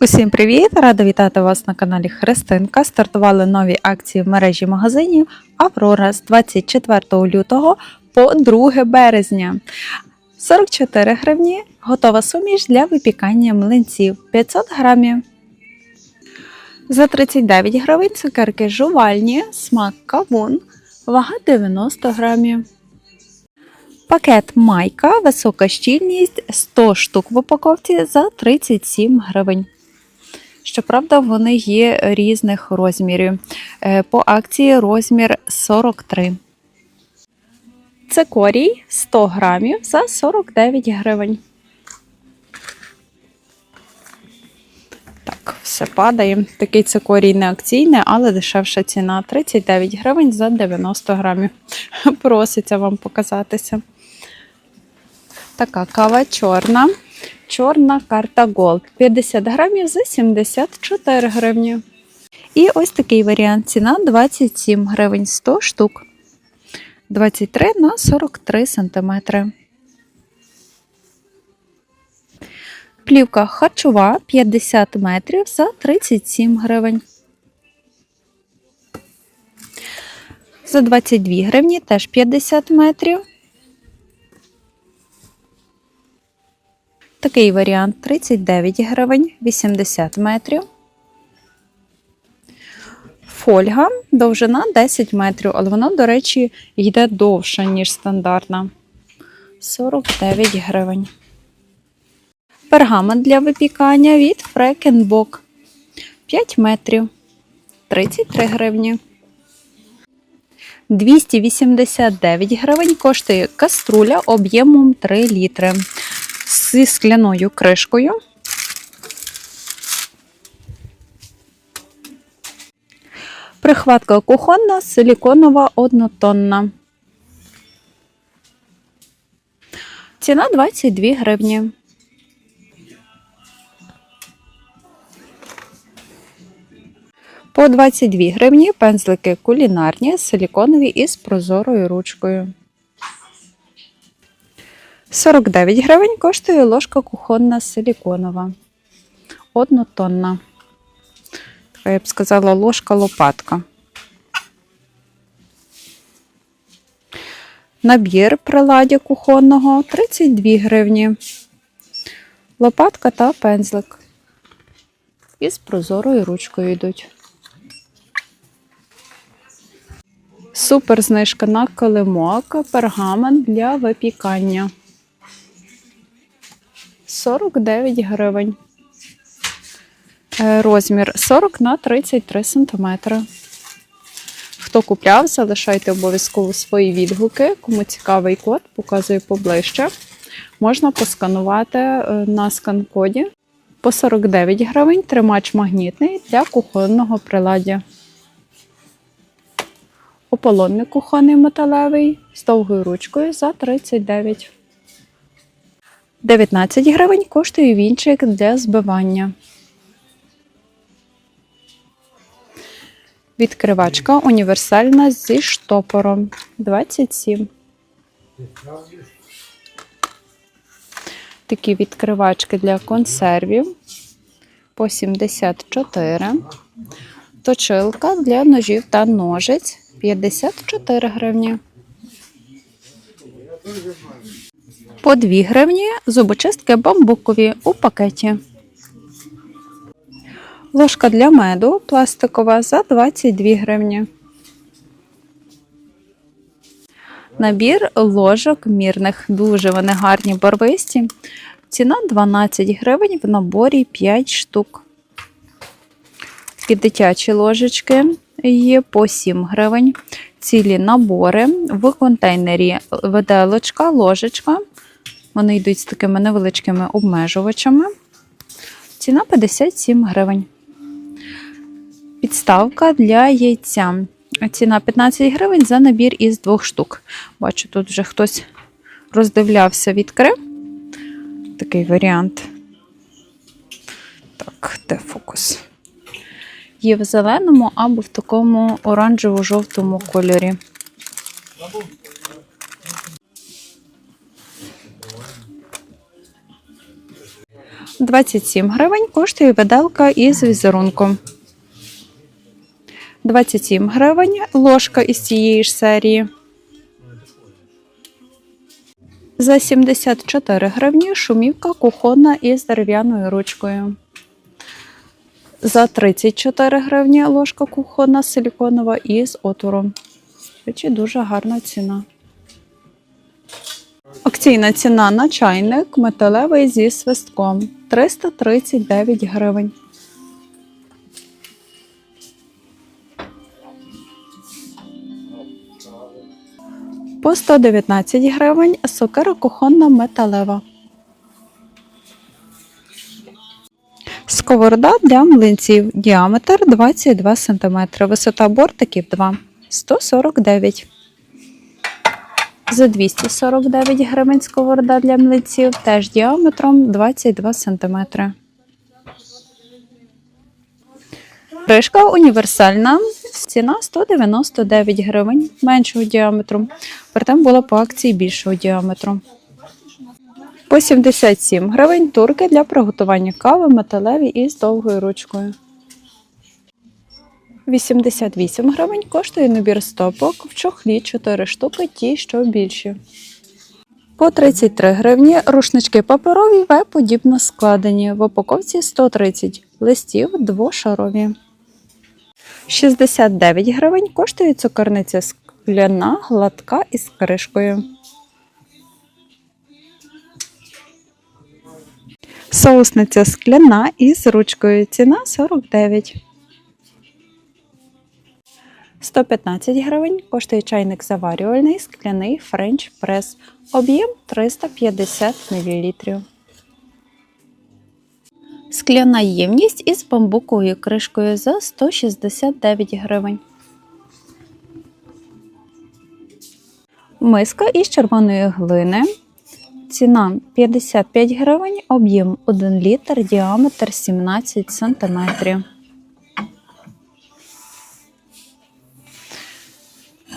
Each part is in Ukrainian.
Усім привіт! Рада вітати вас на каналі Христинка. Стартували нові акції в мережі магазинів Аврора з 24 лютого по 2 березня. 44 гривні готова суміш для випікання млинців 500 грамів. За 39 гривень цукерки жувальні, смак кавун, вага 90 грамів. Пакет майка, висока щільність 100 штук в упаковці за 37 гривень. Щоправда, вони є різних розмірів. Е, По акції розмір 43. Цикорій 100 грамів за 49 гривень. Так, все падає. Такий цикорій не акційний, але дешевша ціна 39 гривень за 90 грамів. Проситься вам показатися. Така кава чорна. Чорна карта Gold 50 грамів за 74 гривні. І ось такий варіант. Ціна 27 гривень 100 штук. 23 на 43 сантиметри. Плівка харчова 50 метрів за 37 гривень. За 22 гривні теж 50 метрів. Такий варіант 39 гривень, 80 метрів. Фольга довжина 10 метрів, але вона, до речі, йде довше, ніж стандартна. 49 гривень. Пергамент для випікання від Фрекенбок 5 метрів. 33 гривні. 289 гривень коштує каструля об'ємом 3 літри зі скляною кришкою. Прихватка кухонна, силіконова однотонна. Ціна 22 гривні. По 22 гривні пензлики кулінарні, силіконові із прозорою ручкою. 49 гривень коштує ложка кухонна силіконова. Однотонна. Така, я б сказала, ложка-лопатка. Набір приладдя кухонного 32 гривні. Лопатка та пензлик. Із прозорою ручкою йдуть. Супер знижка на килимок, пергамент для випікання. 49 гривень. Е, Розмір 40 на 33 сантиметри. Хто купляв, залишайте обов'язково свої відгуки. Кому цікавий код, показую поближче. Можна посканувати е, на скан-коді. По 49 гривень тримач магнітний для кухонного приладдя. Ополонник кухонний металевий з довгою ручкою за 39. 19 гривень коштує вінчик для збивання. Відкривачка універсальна зі штопором 27. Такі відкривачки для консервів по 74. Точилка для ножів та ножиць 54 гривні. По 2 гривні зубочистки бамбукові у пакеті. Ложка для меду пластикова за 22 гривні. Набір ложок мірних. Дуже вони гарні барвисті. Ціна 12 гривень в наборі 5 штук. Такі дитячі ложечки є по 7 гривень. Цілі набори в контейнері виделочка, ложечка. Вони йдуть з такими невеличкими обмежувачами. Ціна 57 гривень. Підставка для яйця. Ціна 15 гривень за набір із двох штук. Бачу, тут вже хтось роздивлявся, відкрив. Такий варіант. Так, де фокус? Є в зеленому або в такому оранжево-жовтому кольорі. 27 гривень коштує виделка із візерунком. 27 гривень ложка із цієї ж серії. За 74 гривні шумівка кухонна із дерев'яною ручкою. За 34 гривні ложка кухонна силіконова із отвором. Речі, дуже гарна ціна. Акційна ціна на чайник металевий зі свистком 339 гривень. По 119 гривень сокира кухонна металева. Сковорода для млинців. Діаметр 22 см. Висота бортиків 2. 149. За 249 гривень сковорода для млинців. Теж діаметром 22 см. Кришка універсальна. Ціна 199 гривень меншого діаметру. Проте була по акції більшого діаметру. По 77 гривень турки для приготування кави металеві із довгою ручкою. 88 гривень коштує набір стопок в чохлі 4 штуки, ті, що більші. По 33 гривні рушнички паперові В подібно складені. В упаковці 130 листів двошарові. 69 гривень коштує цукерниця скляна, гладка із кришкою. Соусниця скляна із ручкою. Ціна 49. 115 гривень коштує чайник заварювальний скляний French Press. Об'єм 350 мл. Скляна ємність із бамбуковою кришкою за 169 гривень. Миска із червоної глини. Ціна 55 гривень, об'єм 1 літр, діаметр 17 см.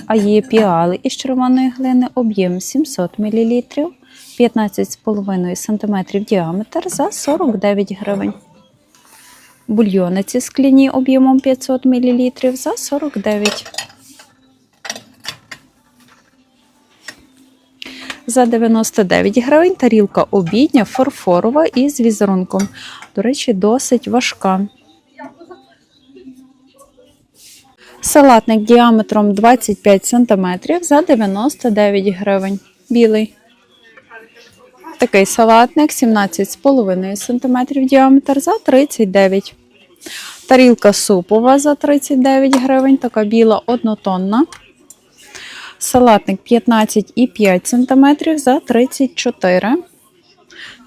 А є піали із червоної глини, об'єм 700 мл, 15,5 см діаметр за 49 гривень. Бульйониці скляні об'ємом 500 мл за 49 За 99 гривень тарілка обідня фарфорова із візерунком. До речі, досить важка. Салатник діаметром 25 см за 99 гривень. Білий. Такий салатник 17,5 см діаметр за 39. Тарілка супова за 39 гривень. Така біла однотонна. Салатник 15,5 см за 34.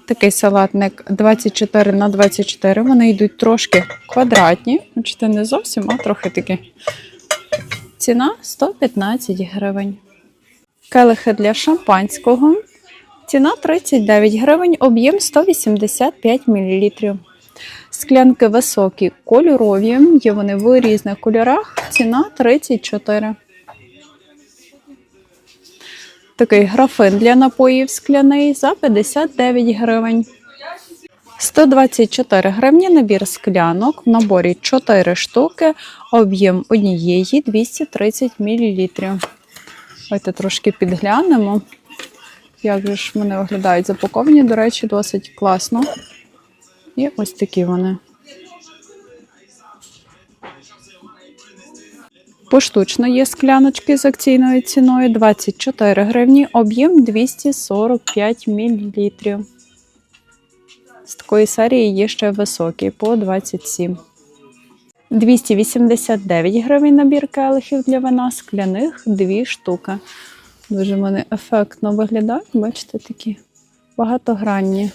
Такий салатник 24 на 24. Вони йдуть трошки квадратні. Бачите, не зовсім, а трохи такі. Ціна 115 гривень. Келихи для шампанського. Ціна 39 гривень, об'єм 185 мл. Склянки високі, кольорові. Є вони в різних кольорах. Ціна 34. Такий графин для напоїв скляний за 59 гривень. 124 гривні набір склянок. В наборі 4 штуки, об'єм однієї 230 мл. Давайте трошки підглянемо. Як же ж вони виглядають запаковані, до речі, досить класно. І ось такі вони. Поштучно є скляночки з акційною ціною 24 гривні, об'єм 245 мл. З такої серії є ще високі по 27. 289 гривень набір келихів для вина скляних 2 штуки. Дуже вони ефектно виглядають, бачите, такі багатогранні.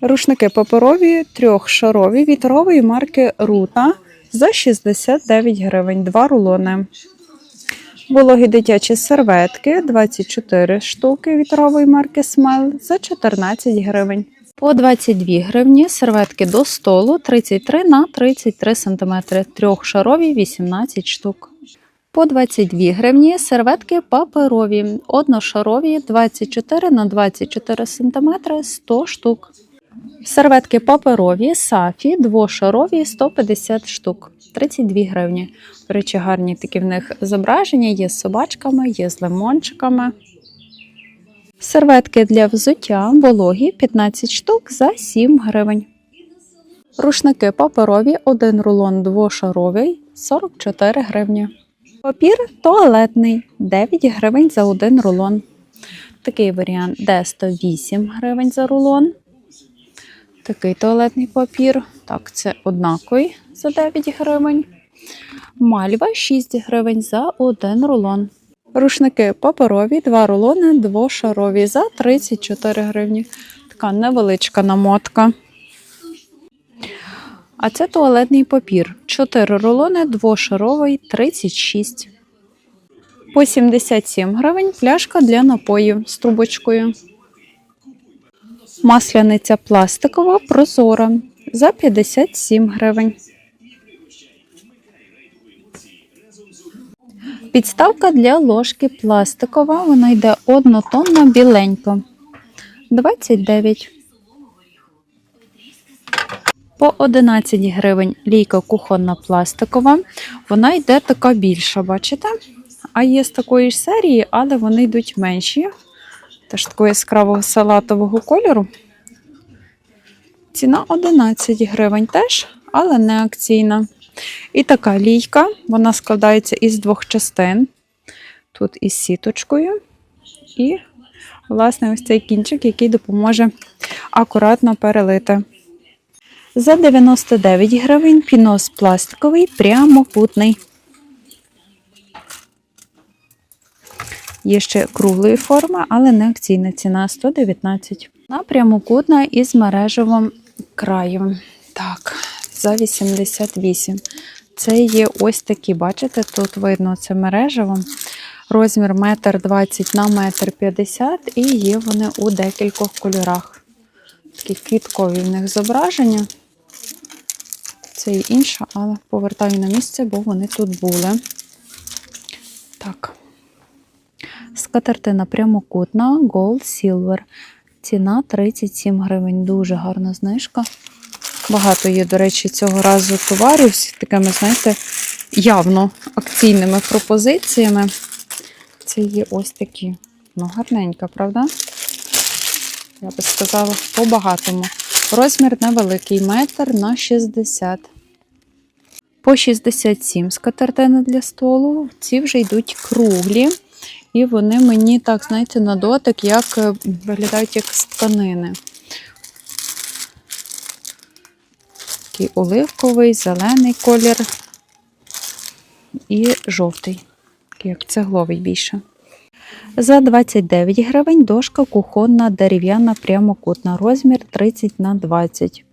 Рушники паперові трьохшарові вітрової марки Рута за 69 гривень, два рулони. Вологі дитячі серветки 24 штуки вітрової марки Смайл за 14 гривень. По 22 гривні серветки до столу 33 на 33 см, трьохшарові 18 штук. По 22 гривні серветки паперові, одношарові 24 на 24 см 100 штук. Серветки паперові, сафі, двошарові 150 штук, 32 гривні. До речі, гарні такі в них зображення, є з собачками, є з лимончиками. Серветки для взуття вологі 15 штук за 7 гривень. Рушники паперові, один рулон двошаровий 44 гривні. Папір туалетний 9 гривень за один рулон. Такий варіант, де 108 гривень за рулон. Такий туалетний папір. Так, це однаковий за 9 гривень. Мальва 6 гривень за один рулон. Рушники паперові, два рулони, двошарові за 34 гривні. Така невеличка намотка. А це туалетний папір. 4 рулони, двошаровий 36. По 77 гривень пляшка для напоїв з трубочкою. Масляниця пластикова прозора за 57 гривень. Підставка для ложки пластикова. Вона йде однотонна біленька. 29. По 11 гривень лійка кухонна пластикова. Вона йде така більша, бачите? А є з такої ж серії, але вони йдуть менші. Теж такого яскравого салатового кольору. Ціна 11 гривень теж, але не акційна. І така лійка, вона складається із двох частин. Тут із сіточкою. І, власне, ось цей кінчик, який допоможе акуратно перелити. За 99 гривень пінос пластиковий, прямокутний. Є ще круглої форми, але не акційна ціна 119. Вона прямокутна із мережевим краєм. Так, за 88. Це є ось такі, бачите, тут видно це мережево. Розмір 1,20 на 1,50 м і є вони у декількох кольорах. Такі квіткові в них зображення. Це і інша, але повертаю на місце, бо вони тут були. Так. Скатертина прямокутна, Gold Silver. Ціна 37 гривень. Дуже гарна знижка. Багато є, до речі, цього разу товарів з такими, знаєте, явно акційними пропозиціями. Це є ось такі. Ну, гарненька, правда? Я би сказала, по-багатому. Розмір невеликий, метр на 60. По 67 скатертини для столу. Ці вже йдуть круглі. І вони мені, так, знаєте, на дотик, як е, виглядають як з тканини. Такий оливковий, зелений колір і жовтий, як цегловий більше. За 29 гривень дошка кухонна дерев'яна прямокутна, розмір 30 на 20.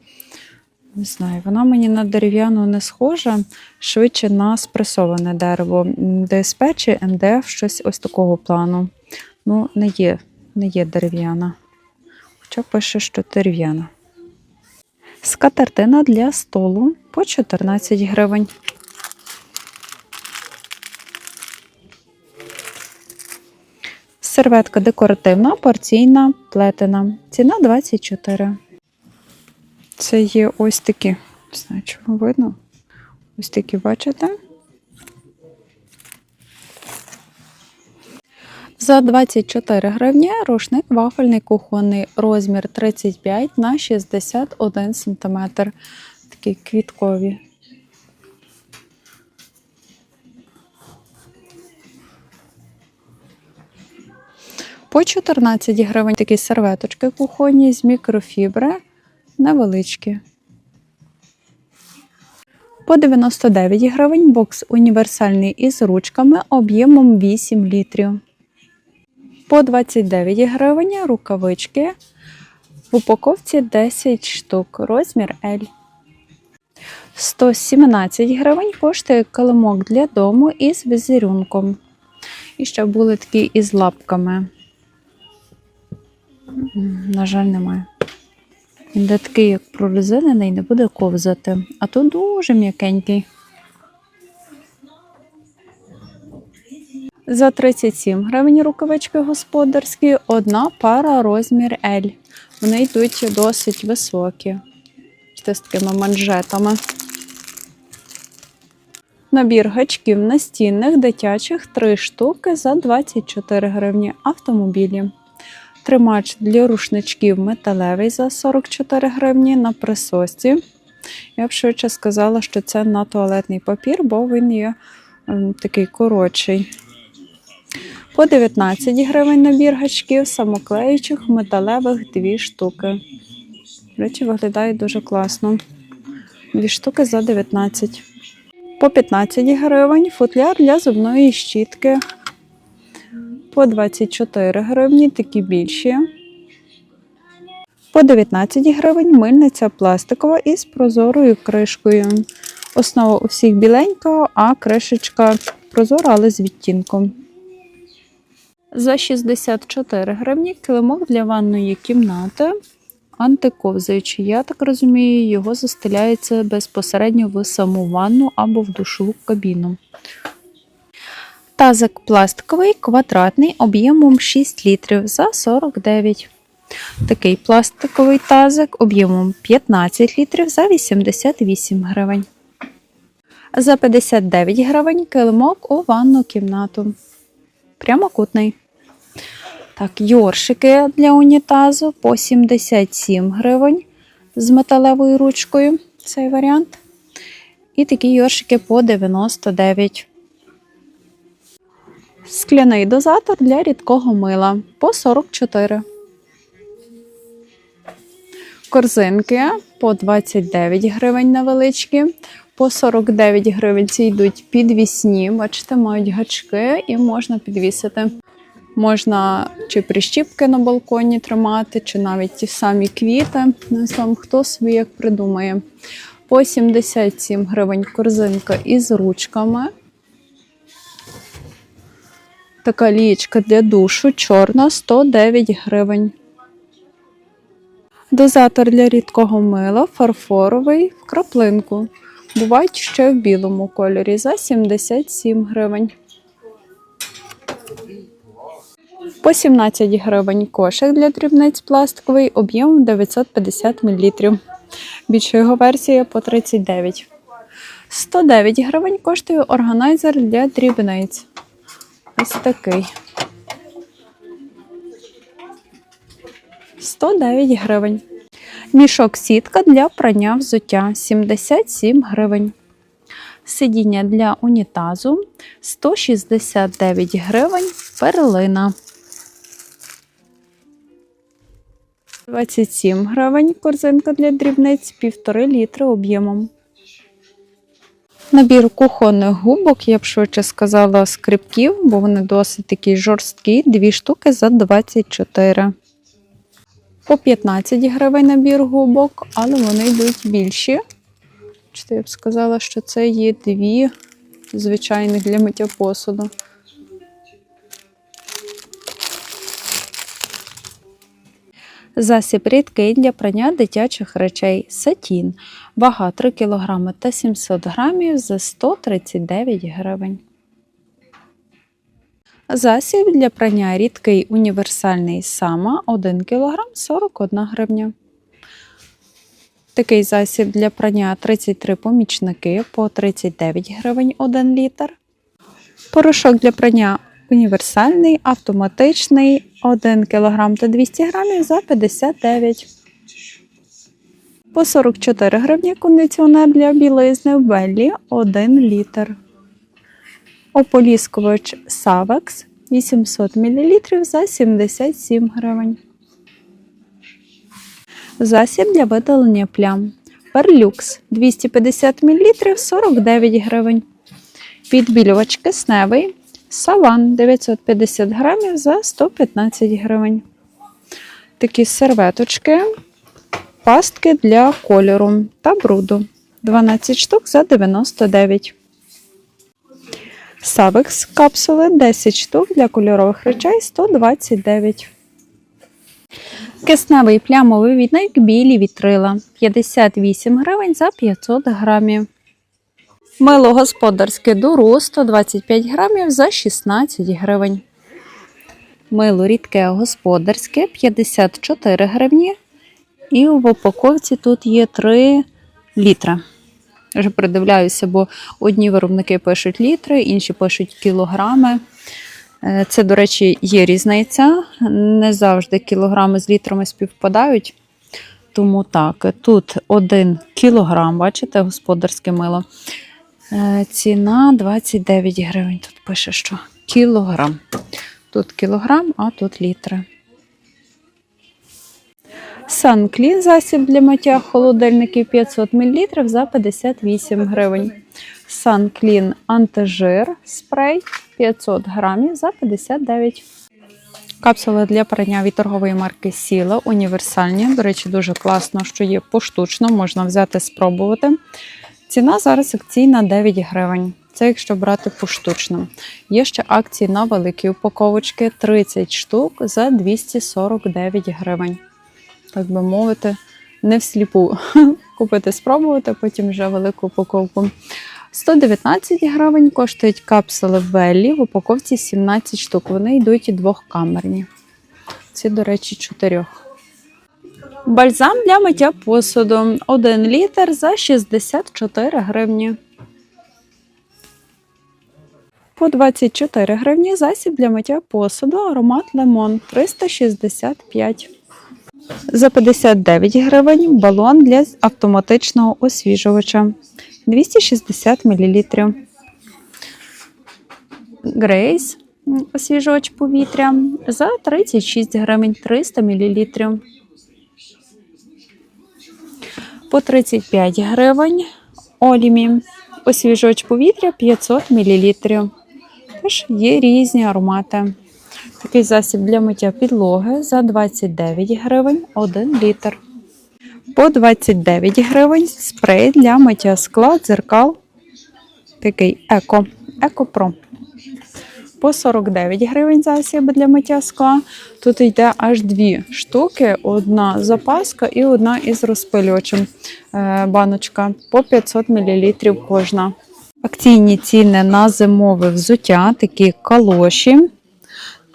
Не знаю, вона мені на дерев'яну не схожа, швидше на спресоване дерево. ДСП чи МДФ щось ось такого плану. Ну, не є, не є дерев'яна. Хоча пише, що дерев'яна. Скатертина для столу по 14 гривень. Серветка декоративна, порційна, плетена. Ціна 24. Це є ось такі. Не знаю, вам видно. Ось такі, бачите? За 24 гривні рушник вафельний кухонний розмір 35 на 61 см. Такі квіткові. По 14 гривень такі серветочки кухонні з мікрофібри невеличкі. По 99 гривень бокс універсальний із ручками об'ємом 8 літрів. По 29 гривень рукавички в упаковці 10 штук, розмір L. 117 гривень коштує килимок для дому із візерунком. І ще були такі із лапками. На жаль, немає. Він буде такий, як прорезинений, не буде ковзати. А то дуже м'якенький. За 37 гривень рукавички господарські, одна пара розмір L. Вони йдуть досить високі. З такими манжетами. Набір гачків настінних дитячих 3 штуки за 24 гривні. Автомобілі. Тримач для рушничків металевий за 44 гривні на присосці. Я б швидше сказала, що це на туалетний папір, бо він є ем, такий коротший. По 19 гривень набір гачків самоклеючих металевих 2 штуки. До речі, виглядає дуже класно. Дві штуки за 19. По 15 гривень футляр для зубної щітки. По 24 гривні такі більші. По 19 гривень мильниця пластикова із прозорою кришкою. Основа у всіх біленька, а кришечка прозора, але з відтінком. За 64 гривні килимок для ванної кімнати. Антиковзаючий, я так розумію, його застеляється безпосередньо в саму ванну або в душову кабіну. Тазик пластиковий, квадратний, об'ємом 6 літрів за 49. Такий пластиковий тазик об'ємом 15 літрів за 88 гривень. За 59 гривень килимок у ванну кімнату. Прямокутний. Так, йоршики для унітазу по 77 гривень з металевою ручкою. Цей варіант. І такі йоршики по 99. Скляний дозатор для рідкого мила по 44. Корзинки по 29 гривень невеличкі. По 49 гривень ці йдуть підвісні. Бачите, мають гачки і можна підвісити. Можна чи прищіпки на балконі тримати, чи навіть ті самі квіти. Не знаю, хто собі як придумає. По 77 гривень корзинка із ручками. Така лієчка для душу, чорна 109 гривень. Дозатор для рідкого мила, фарфоровий в краплинку. Бувають ще в білому кольорі за 77 гривень. По 17 гривень кошик для дрібниць пластиковий об'ємом 950 мл. Більша його версія по 39. 109 гривень коштує органайзер для дрібниць. Ось такий. 109 гривень. Мішок сітка для прання взуття 77 гривень. Сидіння для унітазу 169 гривень. Перлина. 27 гривень корзинка для дрібниць 1,5 літри об'ємом. Набір кухонних губок, я б швидше сказала, скрипків, бо вони досить такі жорсткі, дві штуки за 24. По 15 гривень набір губок, але вони йдуть більші. Чи я б сказала, що це є дві звичайних для миття посуду. Засіб рідкий для прання дитячих речей сатін. Вага 3 кг та 700 г за 139 гривень. Засіб для прання рідкий універсальний сама 1 кг 41 гривня. Такий засіб для прання 33 помічники по 39 гривень 1 літр. Порошок для прання універсальний, автоматичний 1 кг та 200 г за 59. По 44 гривні кондиціонер для білизни Беллі 1 літр. Ополіскувач Савекс 800 мл за 77 гривень. Засіб для видалення плям. Перлюкс 250 мл 49 гривень. Підбілювач кисневий. Саван 950 грамів за 115 гривень. Такі серветочки, пастки для кольору та бруду. 12 штук за 99. Савекс капсули 10 штук для кольорових речей 129. Кисневий плямовий відник білі вітрила 58 гривень за 500 грамів. Мило господарське дуру 125 грамів за 16 гривень. Мило рідке господарське 54 гривні. І в упаковці тут є 3 літра. Вже придивляюся, бо одні виробники пишуть літри, інші пишуть кілограми. Е, Це, до речі, є різниця. Не завжди кілограми з літрами співпадають. Тому так, тут 1 кілограм, бачите, господарське мило. Е, Ціна 29 гривень. Тут пише, що кілограм. Тут кілограм, а тут літри. Санклін засіб для миття холодильників 500 мл за 58 гривень. Санклін антижир спрей 500 грамів за 59 Капсули для прання від торгової марки Сіла універсальні. До речі, дуже класно, що є поштучно, можна взяти спробувати. Ціна зараз акційна 9 гривень. Це якщо брати поштучно. Є ще акції на великі упаковочки 30 штук за 249 гривень. Так би мовити, не всліпу купити, спробувати, потім вже велику упаковку. 119 гривень коштують капсули Веллі в упаковці 17 штук. Вони йдуть і двохкамерні. Ці, до речі, чотирьох. Бальзам для миття посуду 1 літр за 64 гривні. По 24 гривні засіб для миття посуду аромат лимон 365. За 59 гривень балон для автоматичного освіжувача 260 мл. Грейс освіжувач повітря за 36 гривень 300 мл. По 35 гривень Олімі освіжувач повітря 500 мл. Тож є різні аромати. Такий засіб для миття підлоги за 29 гривень 1 літр. По 29 гривень спрей для миття скла, дзеркал. Такий еко. Еко Про. По 49 гривень засіб для миття скла. Тут йде аж дві штуки: одна запаска і одна із розпилювачем е, баночка по 500 мл кожна. Акційні ціни на зимове взуття, такі калоші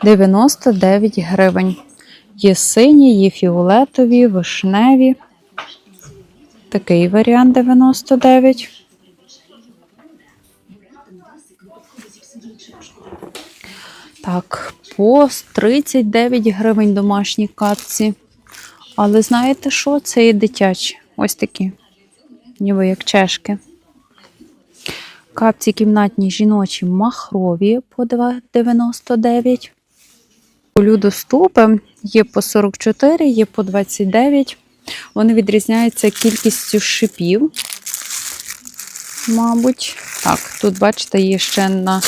99 гривень. Є сині, є фіолетові, вишневі. Такий варіант 99. Так, по 39 гривень домашні капці. Але знаєте що? Це і дитячі. Ось такі. Ніби як чешки. Капці кімнатні жіночі махрові по 2,99. Людоступи є по 44, є по 29. Вони відрізняються кількістю шипів. Мабуть. Так, тут, бачите, є ще на,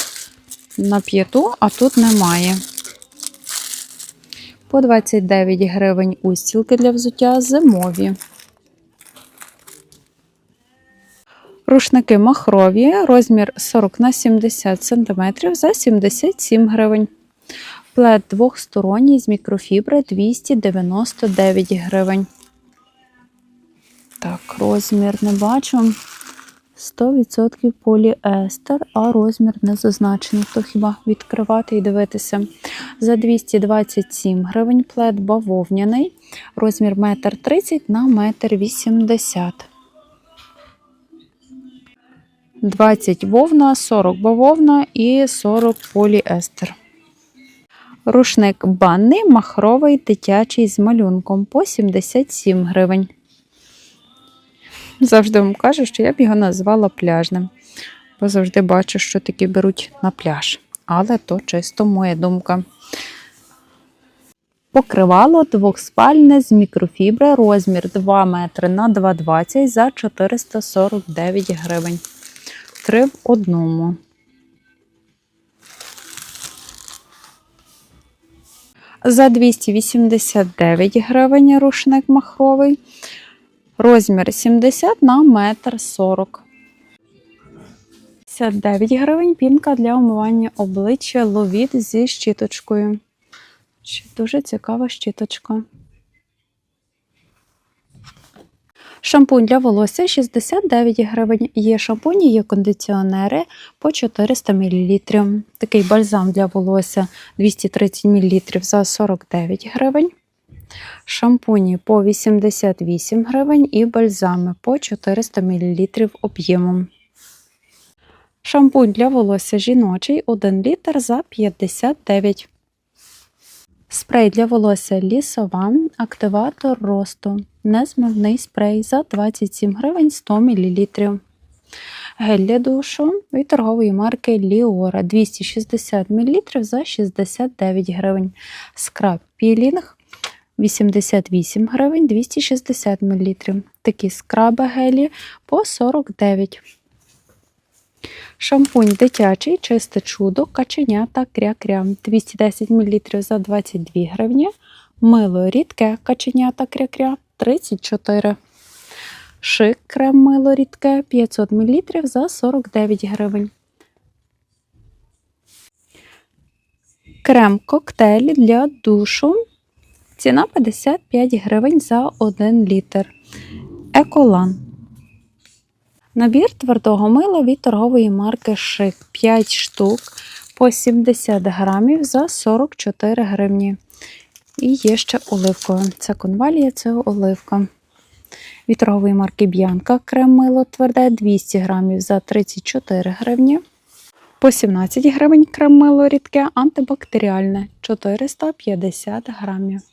на п'яту, а тут немає. По 29 гривень устілки для взуття зимові. Рушники махрові, розмір 40 на 70 см за 77 гривень. Плед двохсторонній з мікрофібри 299 гривень. Так, розмір не бачу. 100% поліестер, а розмір не зазначений. То хіба відкривати і дивитися. За 227 гривень плед бавовняний. Розмір 1,30 на 1,80 м. 20 вовна, 40 бавовна і 40 поліестер. Рушник банний махровий дитячий з малюнком по 77 гривень. Завжди вам кажу, що я б його назвала пляжним, бо завжди бачу, що такі беруть на пляж. Але то чисто моя думка. Покривало двохспальне з мікрофібри, розмір 2 метри на 2,20 за 449 гривень. Три в одному. За 289 гривень рушник махровий. Розмір 70 на метр 40. 59 гривень пінка для умивання обличчя ловіт зі щіточкою. Дуже цікава щіточка. Шампунь для волосся 69 гривень. Є шампуні, є кондиціонери по 400 мл. Такий бальзам для волосся 230 мл за 49 гривень. Шампуні по 88 гривень і бальзами по 400 мл об'ємом. Шампунь для волосся жіночий 1 літр за 59. Спрей для волосся лісова, активатор росту. Незмивний спрей за 27 гривень 100 мл. Гель для душу від торгової марки Ліора 260 мл за 69 гривень. Скраб пілінг 88 гривень 260 мл. Такі скраби гелі по 49 Шампунь дитячий, чисте чудо, каченя та кря-кря 210 мл за 22 гривні. Мило рідке каченя та кря-кря 34. Шик крем мило рідке 500 мл за 49 гривень. Крем коктейль для душу. Ціна 55 гривень за 1 літр. Еколан. Набір твердого мила від торгової марки Шик 5 штук по 70 грамів за 44 гривні. І є ще оливкове. Це конвалія, це оливка. Від торгової марки Б'янка крем мило тверде 200 грамів за 34 гривні. По 17 гривень крем мило рідке антибактеріальне 450 грамів.